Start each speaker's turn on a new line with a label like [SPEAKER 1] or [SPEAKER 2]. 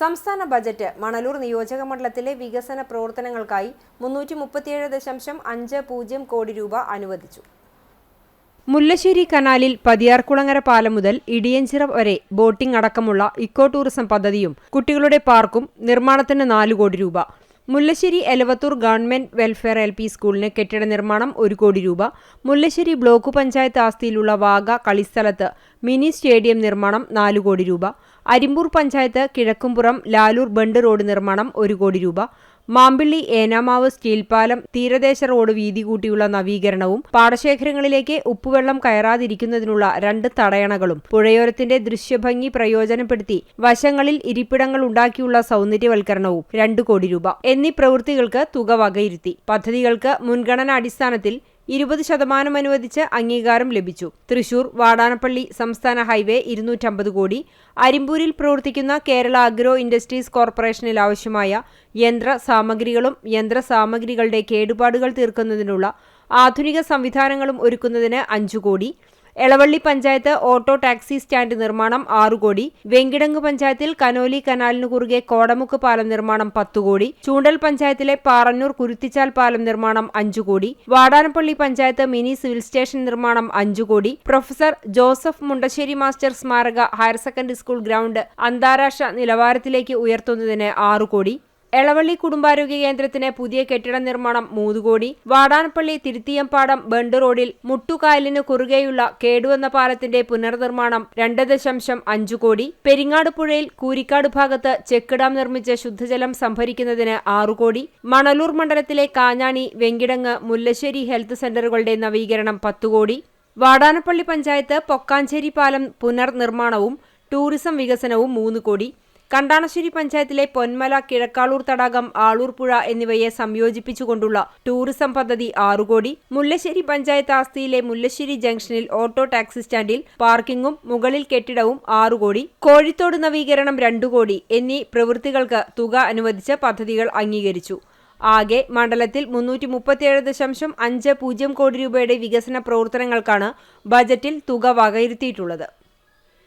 [SPEAKER 1] സംസ്ഥാന ബജറ്റ് മണലൂർ നിയോജക മണ്ഡലത്തിലെ വികസന പ്രവർത്തനങ്ങൾക്കായി മുന്നൂറ്റി മുപ്പത്തിയേഴ് ദശാംശം അഞ്ച് പൂജ്യം കോടി രൂപ അനുവദിച്ചു. മുല്ലശ്ശേരി കനാലിൽ പതിയാർകുളങ്ങര പാലം മുതൽ ഇടിയഞ്ചിറ വരെ ബോട്ടിംഗ് അടക്കമുള്ള ഇക്കോ ടൂറിസം പദ്ധതിയും കുട്ടികളുടെ പാർക്കും നിർമ്മാണത്തിന് നാല് കോടി രൂപ. Mullassery Elavathur government welfare L P സ്കൂളിന് കെട്ടിട നിർമ്മാണം ഒരു കോടി രൂപ. മുല്ലശ്ശേരി ബ്ലോക്ക് പഞ്ചായത്ത് ആസ്തിയിലുള്ള വാഗ കളിസ്ഥലത്ത് മിനി സ്റ്റേഡിയം നിർമ്മാണം നാല് കോടി രൂപ. അരിമ്പൂർ പഞ്ചായത്ത് കിഴക്കുംപുറം ലാലൂർ ബണ്ട് റോഡ് നിർമ്മാണം ഒരു കോടി രൂപ മാമ്പിള്ളി ഏനാമാവ് സ്റ്റീൽ പാലം തീരദേശ റോഡ് വീതി കൂട്ടിയുള്ള നവീകരണവും പാടശേഖരങ്ങളിലേക്ക് ഉപ്പുവെള്ളം കയറാതിരിക്കുന്നതിനുള്ള രണ്ട് തടയണകളും പുഴയോരത്തിന്റെ ദൃശ്യഭംഗി പ്രയോജനപ്പെടുത്തി വശങ്ങളിൽ ഇരിപ്പിടങ്ങൾ ഉണ്ടാക്കിയുള്ള സൗന്ദര്യവൽക്കരണവും രണ്ട് കോടി രൂപ എന്നീ പ്രവൃത്തികൾക്ക് തുക വകയിരുത്തി. പദ്ധതികൾക്ക് മുൻഗണനാ അടിസ്ഥാനത്തിൽ ഇരുപത് ശതമാനം അനുവദിച്ച് അംഗീകാരം ലഭിച്ചു. തൃശൂർ വാടാനപ്പള്ളി സംസ്ഥാന ഹൈവേ ഇരുന്നൂറ്റമ്പത് കോടി. അരിമ്പൂരിൽ പ്രവർത്തിക്കുന്ന കേരള അഗ്രോ ഇൻഡസ്ട്രീസ് കോർപ്പറേഷനിൽ ആവശ്യമായ യന്ത്ര സാമഗ്രികളും യന്ത്ര സാമഗ്രികളുടെ കേടുപാടുകൾ തീർക്കുന്നതിനുള്ള ആധുനിക സംവിധാനങ്ങളും ഒരുക്കുന്നതിന് അഞ്ചു കോടി. Elavally panchayat auto taxi stand നിർമ്മാണം ആറു കോടി. വെങ്കിടങ്ങ് പഞ്ചായത്തിൽ കനോലി കനാലിന് കുറുകെ കോടമുക്ക് പാലം നിർമ്മാണം പത്തു കോടി. ചൂണ്ടൽ പഞ്ചായത്തിലെ പാറന്നൂർ കുരുത്തിച്ചാൽ പാലം നിർമ്മാണം അഞ്ചു കോടി. Vadanappally panchayat mini civil station നിർമ്മാണം അഞ്ചു കോടി. പ്രൊഫസർ ജോസഫ് മുണ്ടശ്ശേരി മാസ്റ്റർ സ്മാരക ഹയർ സെക്കൻഡറി സ്കൂൾ ഗ്രൗണ്ട് അന്താരാഷ്ട്ര നിലവാരത്തിലേക്ക് ഉയർത്തുന്നതിന് ആറു കോടി. എളവള്ളി കുടുംബാരോഗ്യ കേന്ദ്രത്തിന് പുതിയ കെട്ടിട നിർമ്മാണം മൂന്ന് കോടി വാടാനപ്പള്ളി തിരുത്തിയമ്പാടം ബണ്ട് റോഡിൽ മുട്ടുകായലിന് കുറുകെയുള്ള കേടുവന്ന പാലത്തിന്റെ പുനർനിർമ്മാണം രണ്ട് ദശാംശം അഞ്ചു കോടി. പെരിങ്ങാട് പുഴയിൽ കൂരിക്കാട് ഭാഗത്ത് ചെക്ക് ഡാം നിർമ്മിച്ച് ശുദ്ധജലം സംഭരിക്കുന്നതിന് ആറു കോടി. മണലൂർ മണ്ഡലത്തിലെ കാഞ്ഞാണി വെങ്കിടങ്ങ് മുല്ലശ്ശേരി ഹെൽത്ത് സെന്ററുകളുടെ നവീകരണം പത്തു കോടി. വാടാനപ്പള്ളി പഞ്ചായത്ത് പൊക്കാഞ്ചേരി പാലം പുനർനിർമ്മാണവും ടൂറിസം വികസനവും മൂന്ന് കോടി. കണ്ടാണശ്ശേരി പഞ്ചായത്തിലെ പൊന്മല കിഴക്കാളൂർ തടാകം ആളൂർ പുഴ എന്നിവയെ സംയോജിപ്പിച്ചുകൊണ്ടുള്ള ടൂറിസം പദ്ധതി ആറുകോടി. മുല്ലശ്ശേരി പഞ്ചായത്ത് ആസ്തിയിലെ മുല്ലശ്ശേരി ജംഗ്ഷനിൽ ഓട്ടോ ടാക്സി സ്റ്റാൻഡിൽ പാർക്കിംഗും മുകളിൽ കെട്ടിടവും ആറുകോടി. കോഴിത്തോട് നവീകരണം രണ്ടു കോടി എന്നീ പ്രവൃത്തികൾക്ക് തുക അനുവദിച്ച പദ്ധതികൾ അംഗീകരിച്ചു. ആകെ മണ്ഡലത്തിൽ മുന്നൂറ്റി മുപ്പത്തിയേഴ് ദശാംശം അഞ്ച് പൂജ്യം കോടി രൂപയുടെ വികസന പ്രവർത്തനങ്ങൾക്കാണ് ബജറ്റിൽ തുക വകയിരുത്തിയിട്ടുള്ളത്.